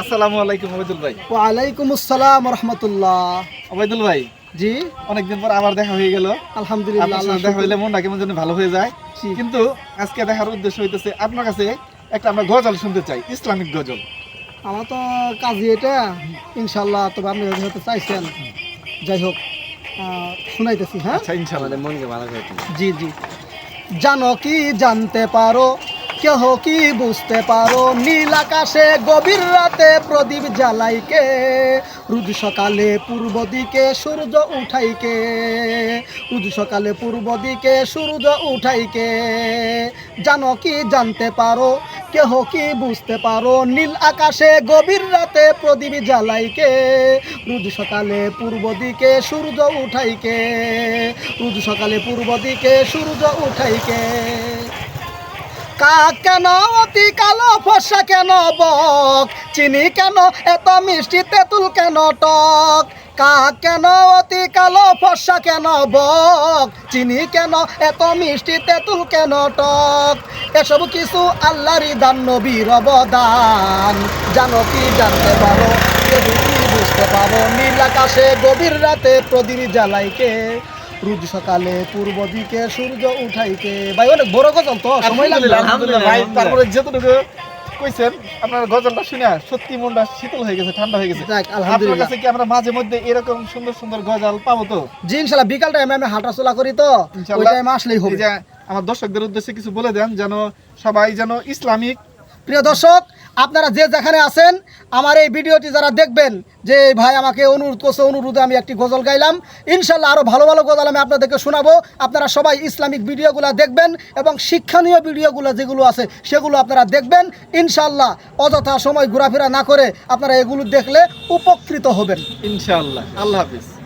আসসালামু আলাইকুম ওবায়দুল ভাই। ওয়ালাইকুম আসসালাম রহমতুল্লাহ। ওবায়দুল ভাই জি। অনেকদিন পর আবার দেখা হয়ে গেল। আলহামদুলিল্লাহ দেখা হইলে মনটা কেমন যেন ভালো হয়ে যায়। কিন্তু আজকে দেখার উদ্দেশ্য হইতেছে আপনার কাছে একটা আমরা গজল শুনতে চাই ইসলামিক গজল। আমার তো কাজই এটা। ইনশাল্লাহ তবে আপনি হতে চাইছেন। যাই হোক শুনাইতেছি হ্যাঁ? আচ্ছা ইনশাআল্লাহ মনকে ভালো করে জি জি। জানো কি জানতে পারো? কেহ কি বুঝতে পারো? নীল আকাশে গভীর রাতে প্রদীপ জ্বালাইকে রুদ সকালে পূর্ব দিকে সূর্য উঠাইকে রুদ সকালে পূর্ব দিকে সূর্য উঠাইকে জানো কি জানতে পারো? কেহ কি বুঝতে পারো? নীল আকাশে গভীর রাতে প্রদীপ জ্বালাইকে রুদ সকালে পূর্ব দিকে সূর্য উঠাইকে রুদ সকালে পূর্ব দিকে সূর্য উঠাইকে কাক কেন? অতি কালো ফসা কেন বক? চিনি কেন? এত মিষ্টি তেঁতুল কেন টক? কাক কেন? অতি কালো ফসা কেন বক? চিনি কেন? এত মিষ্টি তেঁতুল কেন টক? এসব কিছু আল্লাহরই দান, নবীর অবদান। জানো কি জানতে পারো? বুঝতে পারো? নীল আকাশে গভীর রাতে প্রদীপ জ্বালাইকে রোজ সকালে পূর্ব দিকে সূর্য উঠাইকে ভাই অনেক বড় গজল তো সময় লাগবে। ভাই তারপরে যতটুকু কইছেন আপনার গজলটা শুনে সত্যি মনটা শীতল হয়ে গেছে ঠান্ডা হয়ে গেছে। আপনার কাছে কি আমরা মাঝে মধ্যে এরকম সুন্দর সুন্দর গজল পাবো তো? জি ইনশাল্লাহ বিকাল টাইমে আমি হাঁটা চলা করি তো। ওই ইনশাআল্লাহ। টাইমে আসলেই হবে। আমার দর্শকদের উদ্দেশ্যে কিছু বলে দেন যেন সবাই যেন ইসলামিক প্রিয় দর্শক, আপনারা যে যেখানে আছেন, আমার এই ভিডিওটি যারা দেখবেন, যে ভাই আমাকে অনুরোধ করছে, অনুরোধে আমি একটি গজল গাইলাম। ইনশাল্লাহ আরও ভালো ভালো গজল আমি আপনাদেরকে শোনাবো। আপনারা সবাই ইসলামিক ভিডিওগুলো দেখবেন এবং শিক্ষণীয় ভিডিওগুলো যেগুলো আছে, সেগুলো আপনারা দেখবেন। ইনশাল্লাহ অযথা সময় ঘোরাফেরা না করে আপনারা এগুলো দেখলে উপকৃত হবেন। ইনশাল্লাহ। আল্লাহ হাফিজ।